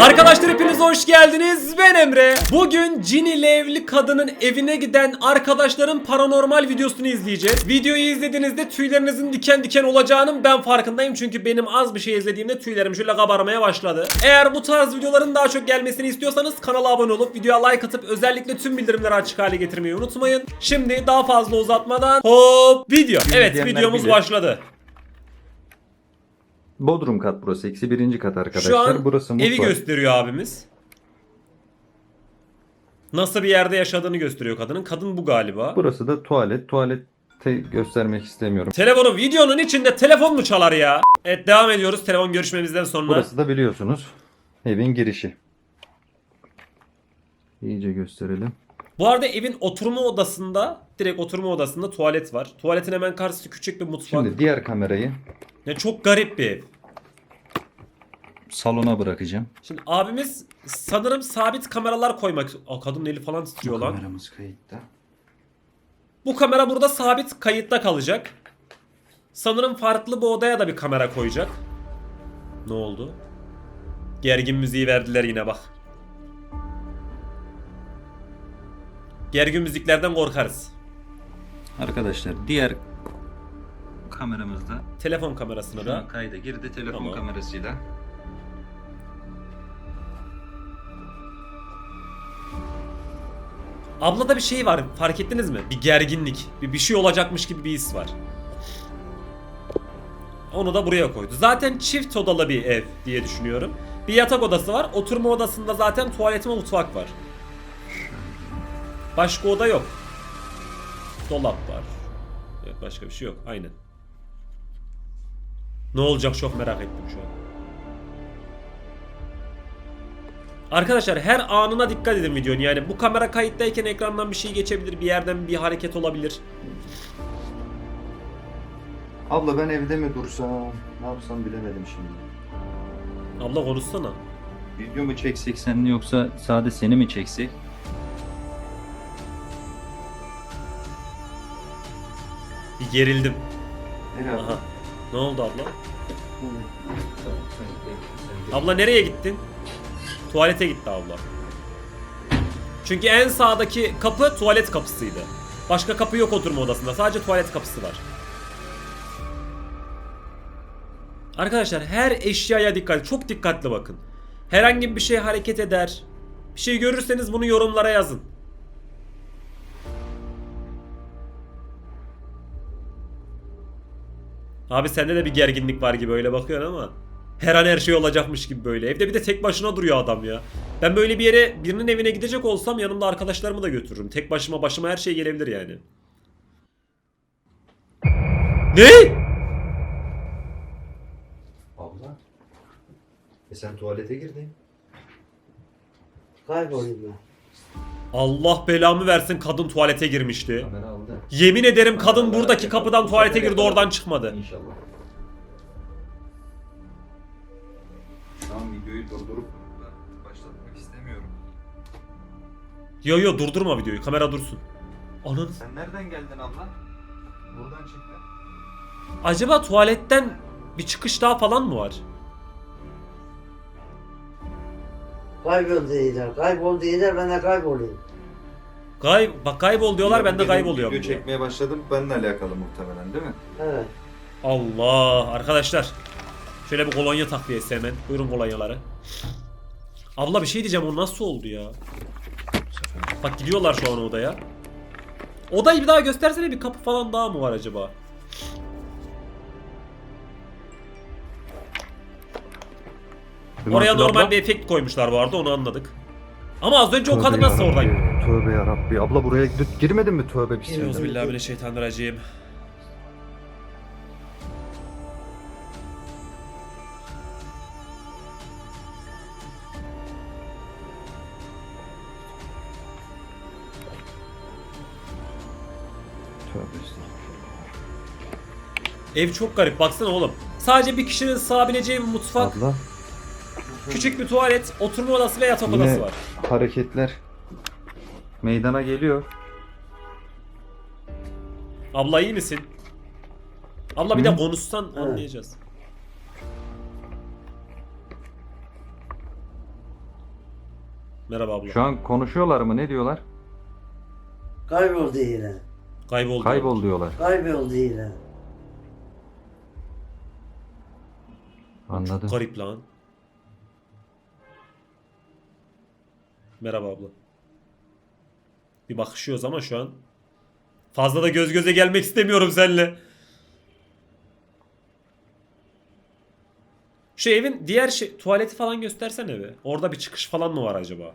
Arkadaşlar hepiniz hoş geldiniz. Ben Emre. Bugün Cini evli kadının evine giden arkadaşların paranormal videosunu izleyeceğiz. Videoyu izlediğinizde tüylerinizin diken diken olacağının ben farkındayım. Çünkü benim az bir şey izlediğimde tüylerim şöyle kabarmaya başladı. Eğer bu tarz videoların daha çok gelmesini istiyorsanız kanala abone olup videoya like atıp özellikle tüm bildirimleri açık hale getirmeyi unutmayın. Şimdi daha fazla uzatmadan hop video. Evet videomuz başladı. Bodrum kat burası. Eksi birinci kat arkadaşlar. Şu an burası mutfak. evi gösteriyor abimiz. Nasıl bir yerde yaşadığını gösteriyor kadının. Kadın bu galiba. Burası da tuvalet. Tuvalette göstermek istemiyorum. Telefonu videonun içinde telefon mu çalar ya? Evet devam ediyoruz telefon görüşmemizden sonra. Burası da biliyorsunuz evin girişi. İyice gösterelim. Bu arada evin oturma odasında direkt oturma odasında tuvalet var. Tuvaletin hemen karşısı küçük bir mutfak. Şimdi diğer kamerayı Ya çok garip bir ev. salona bırakacağım. Şimdi abimiz sanırım sabit kameralar koymak... Aa kadının eli falan titriyor lan. Kameramız kayıtta. Bu kamera burada sabit kayıtta kalacak. Sanırım farklı bir odaya da bir kamera koyacak. Ne oldu? Gergin müziği verdiler yine bak. Gergin müziklerden korkarız. Arkadaşlar diğer kameramızda Telefon kamerasına şu an da. kayda girdi telefon Tamam. kamerasıyla. Ablada bir şey var fark ettiniz mi? Bir gerginlik. Bir, bir şey olacakmış gibi bir his var. Onu da buraya koydu. Zaten çift odalı bir ev diye düşünüyorum. Bir yatak odası var. Oturma odasında zaten tuvalet ve mutfak var. Başka oda yok. Dolap var. Evet başka bir şey yok. Aynen. Ne olacak çok merak ettim şu an. Arkadaşlar her anına dikkat edin videonun. Yani bu kamera kayıttayken ekrandan bir şey geçebilir. Bir yerden bir hareket olabilir. Abla ben evde mi dursam ne yapsam bilemedim şimdi. Abla konuşsana. Video mu çeksek seninle yoksa sade seni mi çeksek? Bir gerildim. Nereye Aha. Ne oldu abla? Abla nereye gittin? Tuvalete gitti abla. Çünkü en sağdaki kapı tuvalet kapısıydı. Başka kapı yok oturma odasında. Sadece tuvalet kapısı var. Arkadaşlar her eşyaya dikkat. Çok dikkatli bakın. Herhangi bir şey hareket eder. Bir şey görürseniz bunu yorumlara yazın. Abi sende de bir gerginlik var gibi öyle bakıyorsun ama. Her an her şey olacakmış gibi böyle. Evde bir de tek başına duruyor adam ya. Ben böyle bir yere birinin evine gidecek olsam yanımda arkadaşlarımı da götürürüm. Tek başıma başıma her şey gelebilir yani. Ne? Abla. E sen tuvalete girdin. Kaybolayım ben. Allah belamı versin kadın tuvalete girmişti. Kamera aldı. Yemin ederim kadın Kamera buradaki kapıdan Bu tuvalete girdi oradan çıkmadı. İnşallah. Şu an videoyu durdurup başlatmak istemiyorum. Yo yo durdurma videoyu kamera dursun. Ananı Sen nereden geldin abla? Buradan çıktın. Acaba tuvaletten bir çıkış daha falan mı var? Kayboldu iyiler. Kayboldu iyiler ben de kaybolayım. Kay bak kaybol diyorlar ben de kayboluyorum. Video diyor. çekmeye başladım. Benimle alakalı muhtemelen değil mi? Evet. Allah arkadaşlar. Şöyle bir kolonya takviyesi hemen. Buyurun kolonyaları. Abla bir şey diyeceğim o nasıl oldu ya? Bak gidiyorlar şu an odaya. Odayı bir daha göstersene bir kapı falan daha mı var acaba? Oraya normal bir efekt koymuşlar bu arada onu anladık. Ama az önce o kadın nasıl oradan? Tövbe yarabbi. Abla buraya gidip girmedin mi tövbe bismillah. Euzubillahimineşşeytanirracim. Tövbe estağfurullah. Ev çok garip baksana oğlum. Sadece bir kişinin sığabileceği bir mutfak, Abla küçük bir tuvalet, oturma odası ve yatak Yine- odası var. hareketler meydana geliyor. Abla iyi misin? Abla bir Hı? de konuşsan anlayacağız. Merhaba abla. Şu an konuşuyorlar mı? Ne diyorlar? Kayboldu yine. Kayboldu. Kaybol diyorlar. Kayboldu yine. Anladım. Garip lan. Merhaba abla. Bir bakışıyoruz ama şu an. Fazla da göz göze gelmek istemiyorum seninle. Şu evin diğer şey tuvaleti falan göstersene be. Orada bir çıkış falan mı var acaba?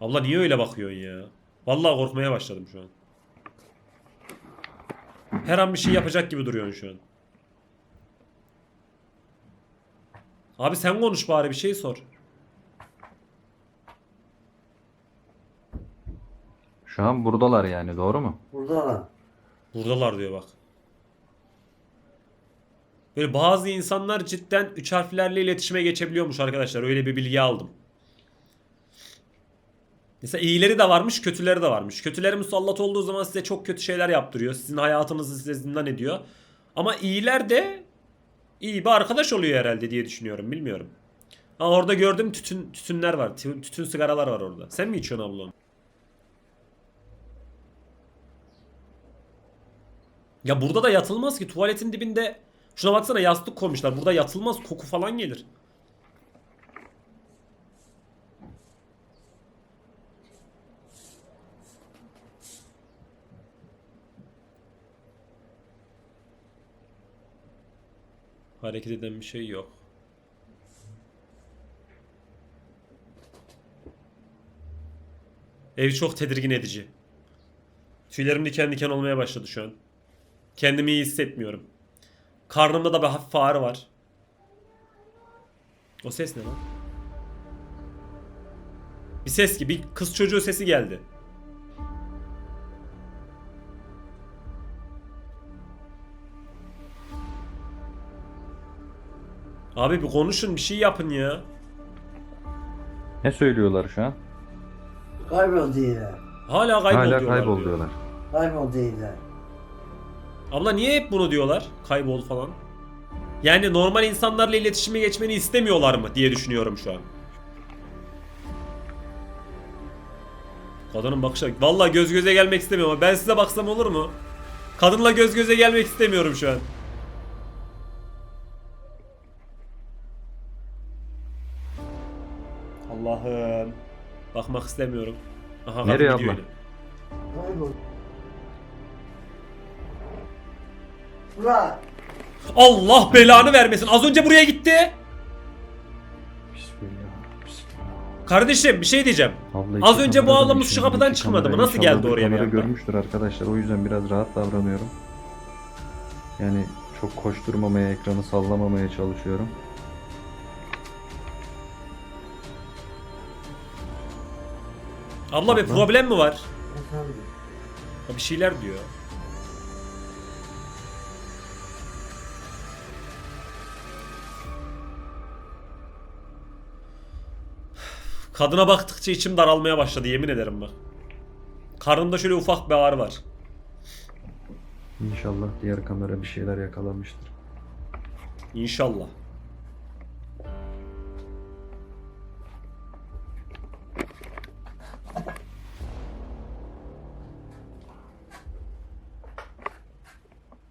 Abla niye öyle bakıyorsun ya? Vallahi korkmaya başladım şu an. Her an bir şey yapacak gibi duruyorsun şu an. Abi sen konuş bari bir şey sor. Şu an buradalar yani doğru mu? Burada lan. Buradalar diyor bak. Böyle bazı insanlar cidden üç harflerle iletişime geçebiliyormuş arkadaşlar. Öyle bir bilgi aldım. Mesela iyileri de varmış, kötüleri de varmış. Kötüleri musallat olduğu zaman size çok kötü şeyler yaptırıyor. Sizin hayatınızı size zindan ediyor. Ama iyiler de iyi bir arkadaş oluyor herhalde diye düşünüyorum. Bilmiyorum. Ha orada gördüm tütün tütünler var. Tü- Tütün sigaralar var orada. Sen mi içiyorsun abla onu? Ya burada da yatılmaz ki. Tuvaletin dibinde şuna baksana yastık koymuşlar. Burada yatılmaz. Koku falan gelir. Hareket eden bir şey yok. Ev çok tedirgin edici. Tüylerim diken diken olmaya başladı şu an. Kendimi iyi hissetmiyorum. Karnımda da bir hafif ağrı var. O ses ne lan? Bir ses gibi, bir kız çocuğu sesi geldi. Abi bir konuşun, bir şey yapın ya. Ne söylüyorlar şu an? Kayboldu yine. Hala kaybol Hala diyorlar. kaybol diyor. diyorlar. Kayboldu yine. Abla niye hep bunu diyorlar? Kaybol falan. Yani normal insanlarla iletişime geçmeni istemiyorlar mı diye düşünüyorum şu an. Kadının bakışı Vallahi göz göze gelmek istemiyorum ama ben size baksam olur mu? Kadınla göz göze gelmek istemiyorum şu an. Allah'ım. Bakmak istemiyorum. Aha, Nereye abla? yine. Ulan. Allah belanı vermesin. Az önce buraya gitti. Bismillah. Bismillah. Kardeşim bir şey diyeceğim. Abla Az önce bu ablamız şu içinde kapıdan iki çıkmadı mı? kamera. Nasıl geldi oraya bir kamera anda? görmüştür arkadaşlar. O yüzden biraz rahat davranıyorum. Yani çok koşturmamaya, ekranı sallamamaya çalışıyorum. Abla bir problem mi var? Efendim. Bir şeyler diyor. Kadına baktıkça içim daralmaya başladı yemin ederim bak. Karnımda şöyle ufak bir ağrı var. İnşallah diğer kamera bir şeyler yakalamıştır. İnşallah.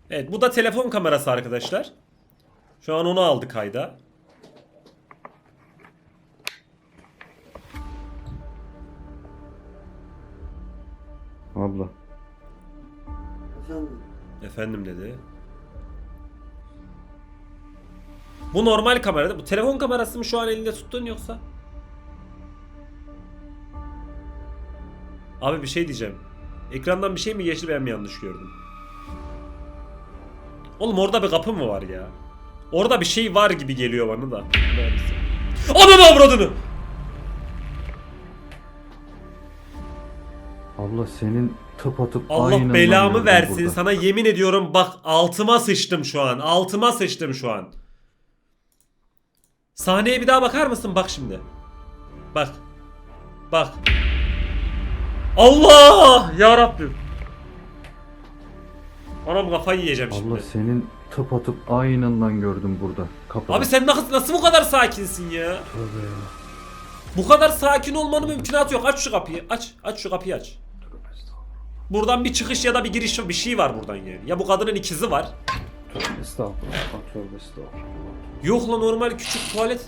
Evet bu da telefon kamerası arkadaşlar. Şu an onu aldı kayda. Abla. Efendim. Efendim dedi. Bu normal kamerada. Bu telefon kamerası mı şu an elinde tuttun yoksa? Abi bir şey diyeceğim. Ekrandan bir şey mi geçti ben mi yanlış gördüm? Oğlum orada bir kapı mı var ya? Orada bir şey var gibi geliyor bana da. Ananı avradını! Abla senin tıpatıp Allah aynından belamı versin. burada. Sana yemin ediyorum bak altıma sıçtım şu an. Altıma sıçtım şu an. Sahneye bir daha bakar mısın? Bak şimdi. Bak. Bak. Allah! Ya Rabbim. Anam kafayı yiyeceğim şimdi. Abla senin tıpatıp aynından gördüm burada. Kapı. Abi sen nasıl, nasıl bu kadar sakinsin ya? Tövbe ya. Bu kadar sakin olmanın mümkünatı yok. Aç şu kapıyı. Aç. Aç şu kapıyı aç. Buradan bir çıkış ya da bir giriş bir şey var buradan yani. Ya bu kadının ikizi var. Estağfurullah. Tövbe estağfurullah. Yok lan normal küçük tuvalet.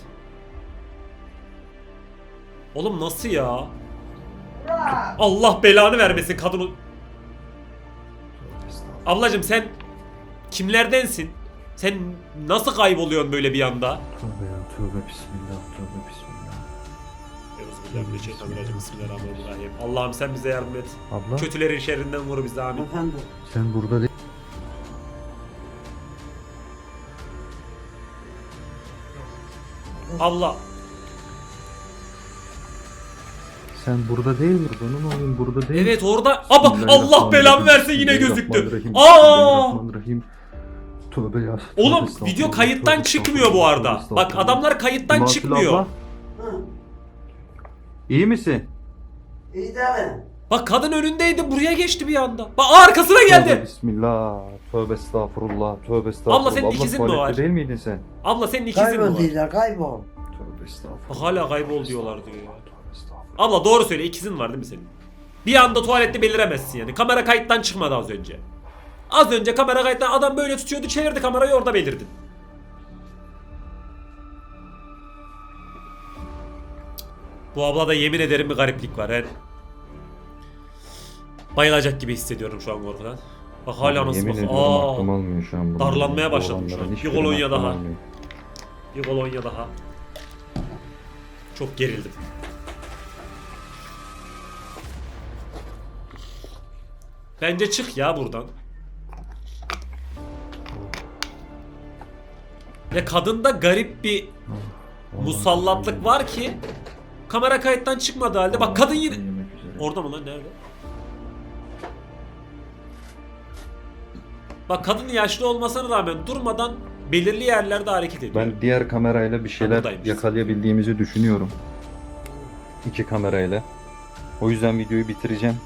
Oğlum nasıl ya? Allah belanı vermesin kadın. Ablacım sen kimlerdensin? Sen nasıl kayboluyorsun böyle bir anda? Tövbe ya. Tövbe bismillah. Tövbe bismillah. Bismillahirrahmanirrahim. Allah'ım sen bize yardım et. Abla Kötülerin şerrinden vur bizi amin. Efendim. sen burada değil. Abla Sen burada değil mi? Benim oğlum burada değil. evet orada ama Allah belamı versin yine gözüktü. Bismillahirrahmanirrahim. Aa! Bismillahirrahmanirrahim. Tövbe ya. Oğlum video kayıttan çıkmıyor bu arada. Bak adamlar kayıttan çıkmıyor. İyi misin? İyi de? Bak kadın önündeydi buraya geçti bir anda. Bak arkasına Tövbe geldi. bismillah. Tövbe estağfurullah. Tövbe estağfurullah. Abla senin ikizin mi tuvalette var? değil miydin sen? Abla senin ikizin mi Kaybol var? değiller kaybol. Tövbe estağfurullah. Hala kaybol diyorlar diyor ya. Tövbe estağfurullah. Abla doğru söyle ikizin var değil mi senin? Bir anda tuvalette beliremezsin yani. Kamera kayıttan çıkmadı az önce. Az önce kamera kayıttan adam böyle tutuyordu çevirdi kamerayı orada belirdin. Bu ablada yemin ederim bir gariplik var. Ben bayılacak gibi hissediyorum şu an korkudan. Bak hala nasıl Aa, aklım almıyor şu an. darlanmaya başladım şu an. Bir kolonya daha. almıyor. bir kolonya daha. Çok gerildim. Bence çık ya buradan. Ve kadında garip bir musallatlık var ki kamera kayıttan çıkmadı halde. Bak kadın yine... Orada mı lan nerede? Bak kadın yaşlı olmasına rağmen durmadan belirli yerlerde hareket ediyor. Ben diğer kamerayla bir şeyler buradaymış. yakalayabildiğimizi düşünüyorum. İki kamerayla. O yüzden videoyu bitireceğim.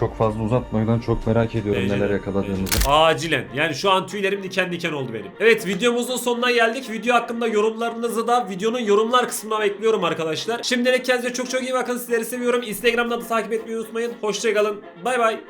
Çok fazla uzatmadan çok merak ediyorum Bence neler yakaladığımızı. Acilen. Yani şu an tüylerim diken diken oldu benim. Evet videomuzun sonuna geldik. Video hakkında yorumlarınızı da videonun yorumlar kısmına bekliyorum arkadaşlar. Şimdilik kendinize çok çok iyi bakın. Sizleri seviyorum. Instagram'dan da takip etmeyi unutmayın. Hoşçakalın. Bay bay.